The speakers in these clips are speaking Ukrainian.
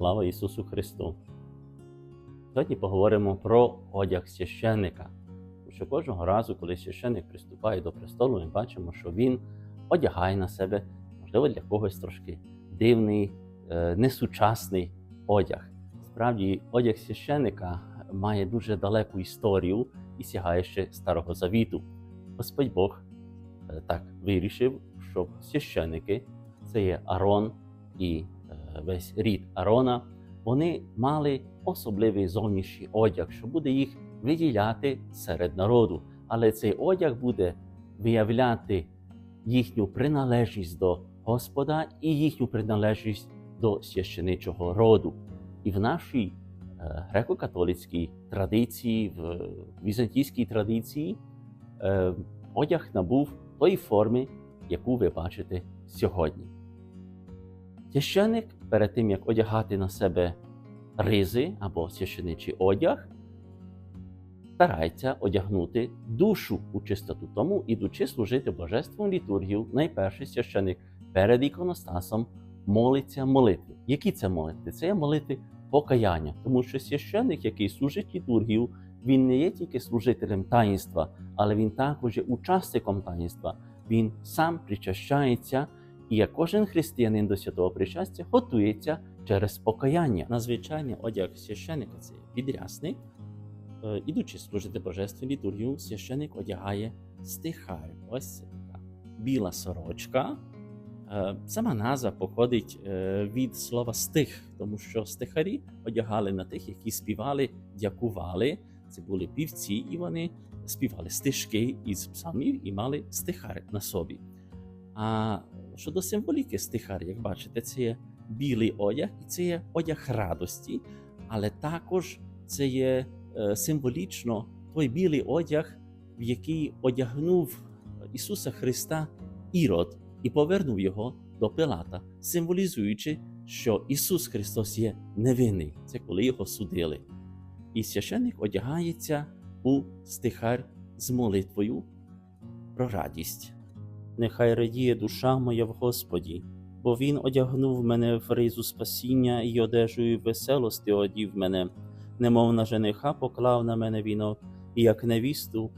Слава Ісусу Христу! Сьогодні поговоримо про одяг священника. Тому що кожного разу, коли священник приступає до престолу, ми бачимо, що він одягає на себе, можливо, для когось трошки дивний, е, несучасний одяг. Справді, одяг священика має дуже далеку історію і сягає ще Старого Завіту. Господь Бог е, так вирішив, щоб священники, це є Арон і весь рід Арона, вони мали особливий зовнішній одяг, що буде їх виділяти серед народу. Але цей одяг буде виявляти їхню приналежність до Господа і їхню приналежність до священичого роду. І в нашій е, греко-католицькій традиції, в візантійській традиції, е, одяг набув тої форми, яку ви бачите сьогодні. Священик перед тим, як одягати на себе ризи або священичий одяг, старається одягнути душу у чистоту. Тому, ідучи служити божественну літургію, найперший священик перед іконостасом молиться молитви. Які це молитви? Це є молитви покаяння, тому що священик, який служить літургію, він не є тільки служителем таїнства, але він також є учасником таїнства. Він сам причащається, і як кожен християнин до святого причастя готується через покаяння. На звичайний одяг священика це підрясник. Е, Ідучи служити божественну літургію, священик одягає стихар. Ось така біла сорочка. Е, Сама назва походить е, від слова стих, тому що стихарі одягали на тих, які співали, дякували. Це були півці, і вони співали стишки із псалмів і мали стихар на собі. А щодо символіки стихар, як бачите, це є білий одяг, і це є одяг радості, але також це є е, символічно той білий одяг, в який одягнув Ісуса Христа Ірод і повернув його до Пилата, символізуючи, що Ісус Христос є невинний. Це коли його судили. І священник одягається у стихар з молитвою про радість. Нехай радіє душа моя в Господі, бо Він одягнув мене в ризу спасіння і одежею веселости одів мене, немов на жениха поклав на мене вінок, і як невісту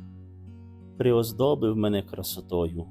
приоздобив мене красотою.